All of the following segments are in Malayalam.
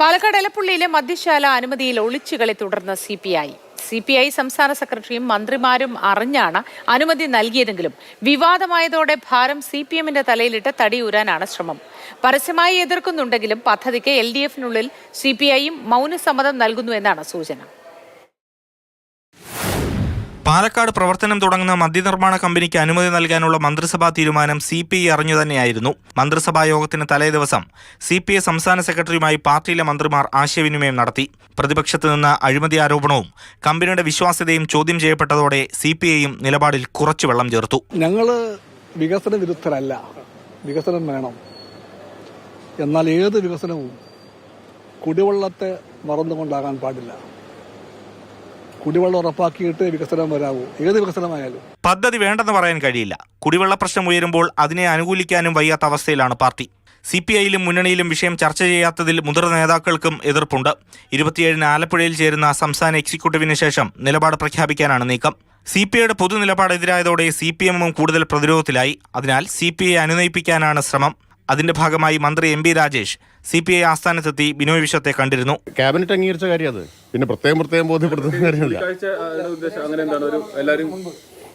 പാലക്കാട് എലപ്പുള്ളിയിലെ മദ്യശാല അനുമതിയിൽ ഒളിച്ചുകളി തുടർന്ന് C P I C P I സംസ്ഥാന സെക്രട്ടറിയും മന്ത്രിമാരും അറിഞ്ഞാണ് അനുമതി നൽകിയതെങ്കിലും വിവാദമായതോടെ ഭാരം സി പി എമ്മിന്റെ തലയിലിട്ട് തടിയൂരാനാണ് ശ്രമം. പരസ്യമായി എതിർക്കുന്നുണ്ടെങ്കിലും പദ്ധതിക്ക് എൽ ഡി എഫിനുള്ളിൽ സി പി ഐയും മൗനസമ്മതം നൽകുന്നു എന്നാണ് സൂചന. പാലക്കാട് പ്രവർത്തനം തുടങ്ങുന്ന മദ്യനിർമ്മാണ കമ്പനിക്ക് അനുമതി നൽകാനുള്ള മന്ത്രിസഭാ തീരുമാനം സി പി ഐ അറിഞ്ഞു തന്നെയായിരുന്നു. മന്ത്രിസഭാ യോഗത്തിന് തലേ ദിവസം സി പി ഐ സംസ്ഥാന സെക്രട്ടറിയുമായി പാർട്ടിയിലെ മന്ത്രിമാർ ആശയവിനിമയം നടത്തി. പ്രതിപക്ഷത്ത് നിന്ന് അഴിമതി ആരോപണവും കമ്പനിയുടെ വിശ്വാസ്യതയും ചോദ്യം ചെയ്യപ്പെട്ടതോടെ സി പി ഐയും നിലപാടിൽ കുറച്ചു വെള്ളം ചേർത്തു. ഞങ്ങൾ വികസന വിരുദ്ധരല്ല വികസനം വേണം. എന്നാൽ ഏത് വികസനവും കുടിവെള്ളത്തെ മറന്നുകൊണ്ടാകാൻ പാടില്ല. കുടിവെള്ളം ഉറപ്പാക്കിയിട്ട് വികസനം വരാവൂ. ഏത് വികസനമായാലും. പദ്ധതി വേണ്ടെന്ന് പറയാൻ കഴിയില്ല. കുടിവെള്ള പ്രശ്നം ഉയരുമ്പോൾ അതിനെ അനുകൂലിക്കാനും വയ്യാത്ത അവസ്ഥയിലാണ് പാർട്ടി. സി പി ഐയിലും മുന്നണിയിലും വിഷയം ചർച്ച ചെയ്യാത്തതിൽ മുതിർന്ന നേതാക്കൾക്കും എതിർപ്പുണ്ട്. ഇരുപത്തിയേഴിന് ആലപ്പുഴയിൽ ചേരുന്ന സംസ്ഥാന എക്സിക്യൂട്ടീവിന് ശേഷം നിലപാട് പ്രഖ്യാപിക്കാനാണ് നീക്കം. സി പി ഐയുടെ പൊതു നിലപാടെതിരായതോടെ സി പി എമ്മും കൂടുതൽ പ്രതിരോധത്തിലായി. അതിനാൽ സി പി ഐ അനുനയിപ്പിക്കാനാണ് ശ്രമം. അതിന്റെ ഭാഗമായി മന്ത്രി M P Rajesh C P I ആസ്ഥാനത്തെത്തി Binoy വിശ്വത്തെ കണ്ടിരുന്നു. ക്യാബിനറ്റ് അംഗീകരിച്ച കാര്യം അത്. പിന്നെ പ്രത്യേകം പ്രത്യേകം ബോധ്യപ്പെടുത്തുന്ന കാര്യമില്ല. ആഴ്ച ഉദ്ദേശം? അങ്ങനെ എന്താണ്? ഒരു എല്ലാവരും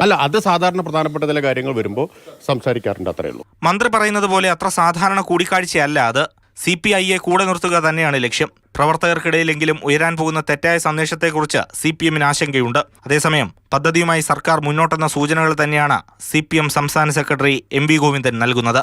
അല്ല അത് സാധാരണ പ്രധാനപ്പെട്ട ചില കാര്യങ്ങൾ വരുമ്പോൾ സംസാരിക്കാറുണ്ട് അത്രയേ ഉള്ളൂ. മന്ത്രി പറയുന്നത് പോലെ അത്ര സാധാരണ കൂടിക്കാഴ്ചയല്ല അത്. സി പി ഐയെ കൂടെ നിർത്തുക തന്നെയാണ് ലക്ഷ്യം. പ്രവർത്തകർക്കിടയിലെങ്കിലും ഉയരാൻ പോകുന്ന തെറ്റായ സന്ദേശത്തെക്കുറിച്ച് സി പി എമ്മിന് ആശങ്കയുണ്ട്. അതേസമയം പദ്ധതിയുമായി സർക്കാർ മുന്നോട്ടെന്ന സൂചനകൾ തന്നെയാണ് സി പി എം സംസ്ഥാന സെക്രട്ടറി എം വി ഗോവിന്ദൻ നൽകുന്നത്.